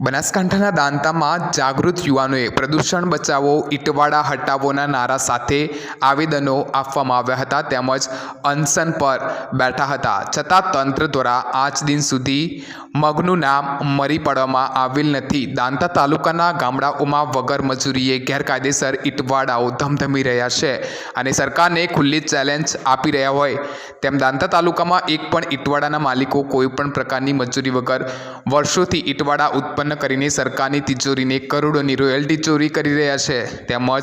બનાસકાંઠાના દાંતામાં જાગૃત યુવાનોએ પ્રદૂષણ બચાવો ઈટવાડા હટાવોના નારા સાથે આવેદનો આપવામાં આવ્યા હતા તેમજ અનશન પર બેઠા હતા. છતાં તંત્ર દ્વારા આજ દિન સુધી મગનું નામ મરી પડવામાં આવેલ નથી. દાંતા તાલુકાના ગામડાઓમાં વગર મજૂરીએ ગેરકાયદેસર ઇટવાડાઓ ધમધમી રહ્યા છે અને સરકારને ખુલ્લી ચેલેન્જ આપી રહ્યા હોય તેમ દાંતા તાલુકામાં એક પણ ઇટવાડાના માલિકો કોઈ પણ પ્રકારની મજૂરી વગર વર્ષોથી ઇટવાડા ઉત્પન્ન કરીને સરકારની તિજોરીને કરોડોની રોયલ્ટી ચોરી કરી રહ્યા છે. તેમજ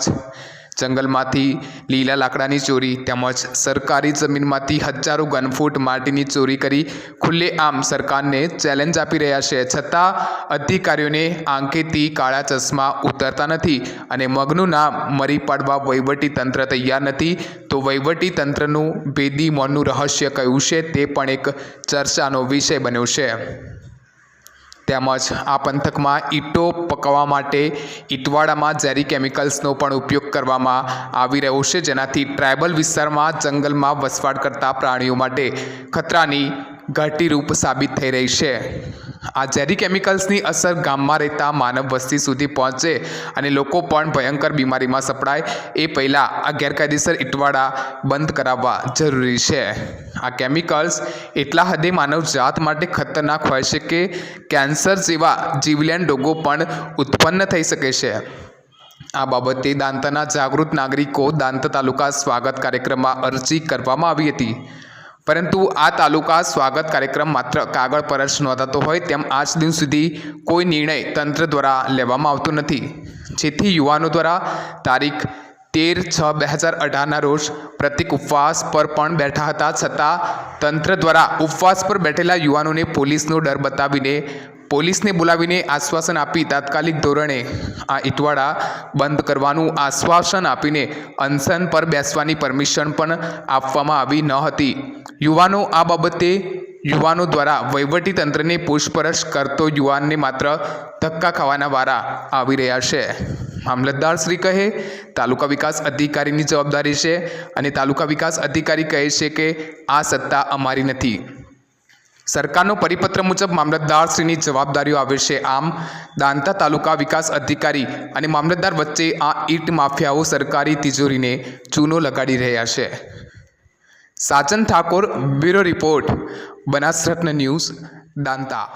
જંગલમાંથી લીલા લાકડાની ચોરી તેમજ સરકારી જમીનમાંથી હજારો ગનફૂટ માટીની ચોરી કરી ખુલ્લેઆમ સરકારને ચેલેન્જ આપી રહ્યા છે. છતાં અધિકારીઓને આંખેથી કાળા ચશ્મા ઉતરતા નથી અને મગનું નામ મરી પાડવા તંત્ર તૈયાર નથી. તો તંત્રનું ભેદી મોનનું રહસ્ય કયું છે તે પણ એક ચર્ચાનો વિષય બન્યો છે. તેમજ આ પંથકમાં ઈંટો પકવવા માટે ઈંટવાડામાં ઝેરી કેમિકલ્સનો પણ ઉપયોગ કરવામાં આવી રહ્યો છે. જેનાથી ટ્રાયબલ વિસ્તારમાં જંગલમાં વસવાટ કરતા પ્રાણીઓ માટે ખતરાની ઘાટીરૂપ સાબિત થઈ રહી છે. આ ઝેરી કેમિકલ્સની અસર ગામમાં રહેતા માનવ વસ્તી સુધી પહોંચે અને લોકો પણ ભયંકર બીમારીમાં સપડાય. એ પહેલાં આ ગેરકાયદેસર ઈંટવાડા બંધ કરાવવા જરૂરી છે. આ કેમિકલ્સ એટલા હદે માનવજાત માટે ખતરનાક હોય છે કે કેન્સર જેવા જીવલેણ રોગો પણ ઉત્પન્ન થઈ શકે છે. આ બાબતે દાંતાના જાગૃત નાગરિકો દાંત તાલુકા સ્વાગત કાર્યક્રમમાં અરજી કરવામાં આવી હતી. પરંતુ આ તાલુકા સ્વાગત કાર્યક્રમ માત્ર કાગળ પર જ નોંધાતો હોય તેમ આજ દિન સુધી કોઈ નિર્ણય તંત્ર દ્વારા લેવામાં આવતો નથી. જેથી યુવાનો દ્વારા તારીખ તેર છ બે હજાર અઢારના રોજ પ્રતિક ઉપવાસ પર પણ બેઠા હતા છતાં તંત્ર દ્વારા ઉપવાસ પર બેઠેલા યુવાનોને પોલીસનો ડર બતાવીને પોલીસને બોલાવીને આશ્વાસન આપી તાત્કાલિક ધોરણે આ ઈટવાડા બંધ કરવાનું આશ્વાસન આપીને અનશન પર બેસવાની પરમિશન પણ આપવામાં આવી ન હતી. યુવાનો આ બાબતે યુવાનો દ્વારા વહીવટી તંત્રને પૂછપરછ કરતો યુવાનને માત્ર ધક્કા ખાવાના વારા આવી રહ્યા છે. મામલતદાર શ્રી કહે, તાલુકા વિકાસ અધિકારીની જવાબદારી છે અને તાલુકા વિકાસ અધિકારી કહે છે કે આ સત્તા અમારી નથી. સરકારનો પરિપત્ર મુજબ મામલતદારશ્રીની જવાબદારીઓ આવે છે. આમ, દાંતા તાલુકા વિકાસ અધિકારી અને મામલતદાર વચ્ચે આ ઈટ માફિયાઓ સરકારી તિજોરીને ચૂનો લગાડી રહ્યા છે. સાચન Thakor bureau report Banasratna news Danta.